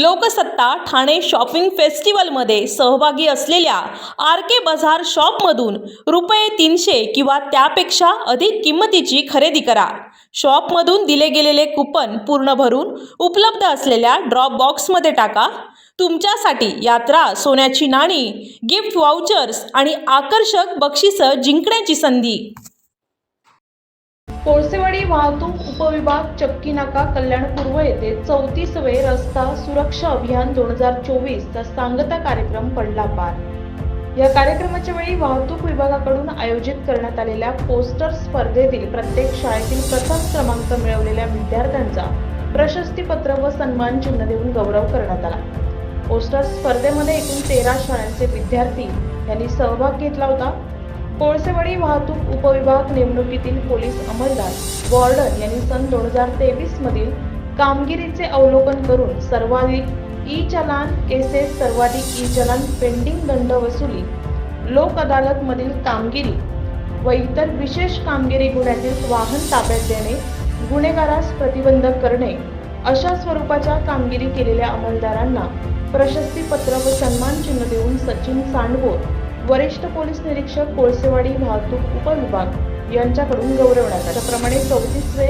Loksatta Thane shopping फेस्टिवलमध्ये सहभागी असलेल्या आर के बाजार शॉपमधून रुपये तीनशे किंवा त्यापेक्षा अधिक किंमतीची खरेदी करा. शॉपमधून दिले गेलेले कुपन पूर्ण भरून उपलब्ध असलेल्या ड्रॉप बॉक्समध्ये टाका. तुमच्यासाठी यात्रा सोन्याची नाणी गिफ्ट वाउचर्स आणि आकर्षक बक्षिसं जिंकण्याची संधी. कोळसेवाडी वाहतूक उपविभाग चक्की नाका कल्याण पूर्व येथे चौतीसवे रस्ता सुरक्षा अभियान दोन हजार चोवीसचा सांगता कार्यक्रम पडला पार. या कार्यक्रमाच्या वेळी वाहतूक विभागाकडून आयोजित करण्यात आलेल्या पोस्टर स्पर्धेतील प्रत्येक शाळेतील प्रथम क्रमांक मिळवलेल्या विद्यार्थ्यांचा प्रशस्तीपत्र व सन्मान चिन्ह देऊन गौरव करण्यात आला. पोस्टर स्पर्धेमध्ये एकूण तेरा शाळांचे विद्यार्थी यांनी सहभाग घेतला होता. कोळसेवाडी वाहतूक उपविभाग नेमणुकीतील पोलीस अंमलदार वॉर्डर यांनी सन दोन हजार तेवीस मधील कामगिरीचे अवलोकन करून सर्वाधिक ई चलान केसेस सर्वाधिक ई चलान पेंडिंग दंड वसुली लोक अदालत मधील कामगिरी व इतर विशेष कामगिरी गुन्ह्यातील वाहन ताब्यात देणे गुन्हेगारास प्रतिबंध करणे अशा स्वरूपाच्या कामगिरी केलेल्या अंमलदारांना प्रशस्तीपत्र व सन्मान चिन्ह देऊन सचिन सांडवोर वरिष्ठ पोलीस निरीक्षक कोळसेवाडी वाहतूक उपविभाग यांच्याकडून गौरवण्यात त्याप्रमाणे चौतीसवे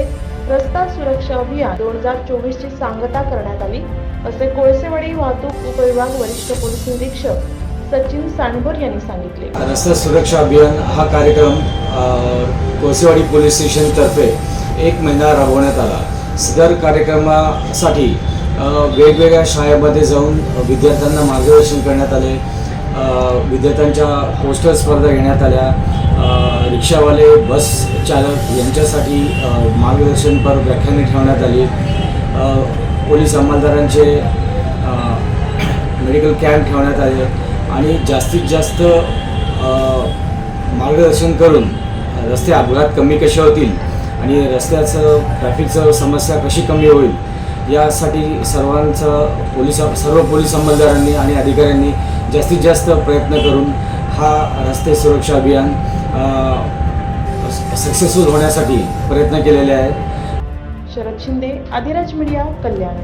रस्ता सुरक्षा अभियान दोन हजार चोवीसची सांगता करण्यात आली. असे कोळसेवाडी वाहतूक उपविभाग वरिष्ठ पोलीस निरीक्षक सचिन सांडबर यांनी सांगितले. रस्ता सुरक्षा अभियान हा कार्यक्रम कोळसेवाडी पोलीस स्टेशनतर्फे एक महिना राबवण्यात आला. सदर कार्यक्रमासाठी वेगवेगळ्या शाळेमध्ये जाऊन विद्यार्थ्यांना मार्गदर्शन करण्यात आले. विद्यार्थ्यांच्या पोस्टर स्पर्धा घेण्यात आल्या. रिक्षावाले बस चालक यांच्यासाठी मार्गदर्शनपर व्याख्याने ठेवण्यात आली. पोलीस अंमलदारांचे मेडिकल कॅम्प ठेवण्यात आले आणि जास्तीत जास्त मार्गदर्शन करून रस्ते अपघात कमी कसे होतील आणि रस्त्याचं ट्रॅफिकचं समस्या कशी कमी होईल यासाठी सर्वांचं पोलीस सर्व पोलीस अंमलदारांनी आणि अधिकाऱ्यांनी जास्तीत जास्त प्रयत्न करून हा रस्ते सुरक्षा अभियान सक्सेसफुल होण्यासाठी प्रयत्न केलेले आहेत. शरद शिंदे आदिराज मीडिया कल्याण.